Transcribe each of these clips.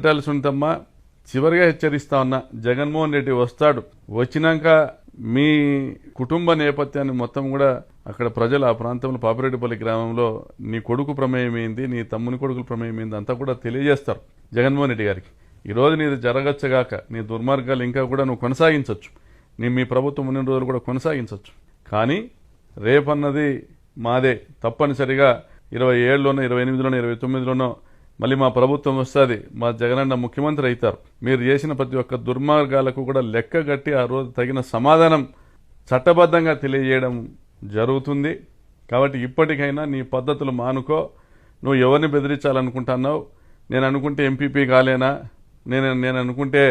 పెట్టాల్సి ఉంటమ్మా చివరిగా హెచ్చరిస్తా ఉన్నా జగన్మోహన్ రెడ్డి వస్తాడు. వచ్చినాక మీ కుటుంబ నేపథ్యాన్ని మొత్తం కూడా అక్కడ ప్రజలు ఆ ప్రాంతంలో పాపిరెడ్డిపల్లి గ్రామంలో నీ కొడుకు ప్రమేయం ఏంది నీ తమ్ముని కొడుకుల ప్రమేయం ఏంది అంతా కూడా తెలియజేస్తారు జగన్మోహన్ రెడ్డి గారికి. ఈరోజు నీది జరగచ్చగాక నీ దుర్మార్గాలు ఇంకా కూడా నువ్వు కొనసాగించవచ్చు నీ మీ ప్రభుత్వం ఉన్న రోజులు కూడా కొనసాగించవచ్చు కానీ రేపన్నది మాదే. తప్పనిసరిగా ఇరవై ఏడులోనో ఇరవై ఎనిమిదిలోనో ఇరవై తొమ్మిదిలోనో మళ్ళీ మా ప్రభుత్వం వస్తుంది. మా జగనన్న ముఖ్యమంత్రి అవుతారు. మీరు చేసిన ప్రతి ఒక్క దుర్మార్గాలకు కూడా లెక్క కట్టి ఆ రోజు తగిన సమాధానం చట్టబద్ధంగా తెలియజేయడం జరుగుతుంది. కాబట్టి ఇప్పటికైనా నీ పద్ధతులు మానుకో. నువ్వు ఎవరిని బెదిరించాలనుకుంటున్నావు? నేను అనుకుంటే ఎంపీపీ కాలేనా? నేను నేను అనుకుంటే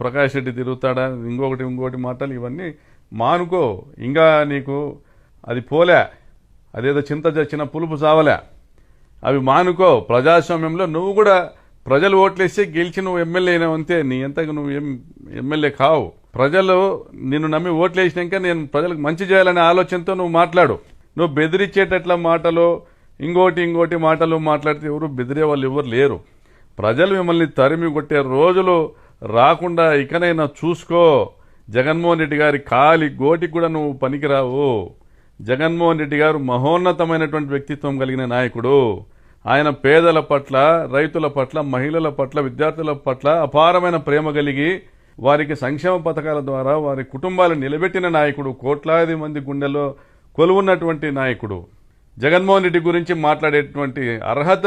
ప్రకాష్ రెడ్డి తిరుగుతాడా? ఇంకొకటి ఇంకొకటి మాటలు ఇవన్నీ మానుకో. ఇంకా నీకు అది పోలే. అదేదో చింత చచ్చిన పులుపు చావలే. అవి మానుకో ప్రజాస్వామ్యంలో నువ్వు కూడా ప్రజలు ఓట్లేస్తే గెలిచి నువ్వు ఎమ్మెల్యే అయినావంతే నీ ఎంతకు నువ్వు ఎం ఎమ్మెల్యే కావు. ప్రజలు నిన్ను నమ్మి ఓట్లేసినాక నేను ప్రజలకు మంచి చేయాలనే ఆలోచనతో నువ్వు మాట్లాడు. నువ్వు బెదిరించేటట్ల మాటలు ఇంకోటి ఇంకోటి మాటలు మాట్లాడితే ఎవరు బెదిరే వాళ్ళు ఎవరు లేరు. ప్రజలు మిమ్మల్ని తరిమి కొట్టే రోజులు రాకుండా ఇకనైనా చూసుకో. జగన్మోహన్ రెడ్డి గారి కాలి గోటికి కూడా నువ్వు పనికిరావు. జగన్మోహన్ రెడ్డి గారు మహోన్నతమైనటువంటి వ్యక్తిత్వం కలిగిన నాయకుడు. ఆయన పేదల పట్ల రైతుల పట్ల మహిళల పట్ల విద్యార్థుల పట్ల అపారమైన ప్రేమ కలిగి వారికి సంక్షేమ పథకాల ద్వారా వారి కుటుంబాలు నిలబెట్టిన నాయకుడు కోట్లాది మంది గుండెల్లో కొలువున్నటువంటి నాయకుడు. జగన్మోహన్ రెడ్డి గురించి మాట్లాడేటువంటి అర్హత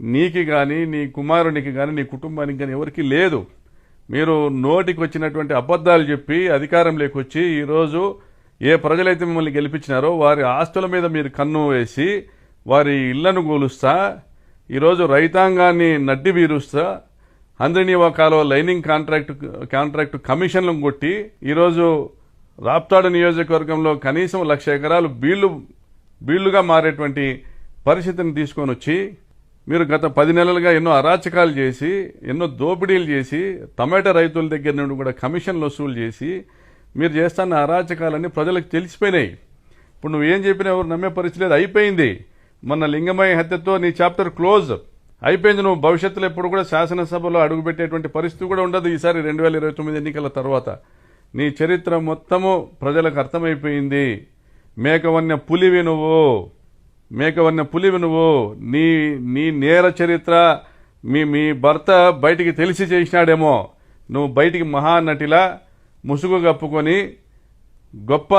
నీకి కానీ నీ కుమారునికి కానీ నీ కుటుంబానికి కానీ ఎవరికి లేదు. మీరు నోటికి వచ్చినటువంటి అబద్ధాలు చెప్పి అధికారం లేకొచ్చి ఈరోజు ఏ ప్రజలైతే మిమ్మల్ని గెలిపించినారో వారి ఆస్తుల మీద మీరు కన్ను వేసి వారి ఇళ్ళను కూలుస్తా ఈరోజు రైతాంగాన్ని నడ్డి వీరుస్తా అందరినీ కాలువ లైనింగ్ కాంట్రాక్ట్ కాంట్రాక్ట్ కమిషన్లను కొట్టి ఈరోజు రాప్తాడు నియోజకవర్గంలో కనీసం లక్ష ఎకరాలు బీళ్ళు బీళ్ళుగా మారేటువంటి పరిస్థితిని తీసుకొని వచ్చి మీరు గత పది నెలలుగా ఎన్నో అరాచకాలు చేసి ఎన్నో దోపిడీలు చేసి టమాటా రైతుల దగ్గర నుండి కూడా కమిషన్లు వసూలు చేసి మీరు చేస్తున్న అరాచకాలన్నీ ప్రజలకు తెలిసిపోయినాయి. ఇప్పుడు నువ్వేం చెప్పినా ఎవరు నమ్మే పరిస్థితి లేదు. అయిపోయింది. మొన్న లింగమయ్య హత్యతో నీ చాప్టర్ క్లోజ్. అయిపోయింది నువ్వు. భవిష్యత్తులో ఎప్పుడు కూడా శాసనసభలో అడుగుపెట్టేటువంటి పరిస్థితి కూడా ఉండదు ఈసారి రెండు వేల ఇరవై తొమ్మిది ఎన్నికల తర్వాత. నీ చరిత్ర మొత్తము ప్రజలకు అర్థమైపోయింది. మేకవన్య పులివి నువ్వు. మేకవన్య పులివి నువ్వు. నీ నీ నేర చరిత్ర మీ మీ భర్త బయటికి తెలిసి చేసినాడేమో. నువ్వు బయటికి మహానటిలా ముసుగు కప్పుకొని గొప్ప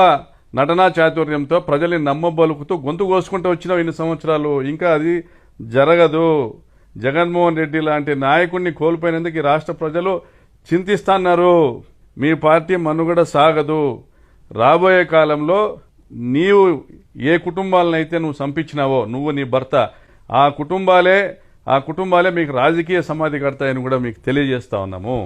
నటనా చాతుర్యంతో ప్రజల్ని నమ్మబలుకుతూ గొంతు కోసుకుంటూ వచ్చినావు ఇన్ని సంవత్సరాలు. ఇంకా అది జరగదు. జగన్మోహన్ రెడ్డి లాంటి నాయకుడిని కోల్పోయినందుకు ఈ రాష్ట్ర ప్రజలు చింతిస్తున్నారు. మీ పార్టీ మనుగడ సాగదు. రాబోయే కాలంలో నీవు ఏ కుటుంబాలనైతే నువ్వు సంపించినావో నువ్వు నీ భర్త ఆ కుటుంబాలే ఆ కుటుంబాలే మీకు రాజకీయ సమాధి కడతాయని కూడా మీకు తెలియజేస్తా ఉన్నాము.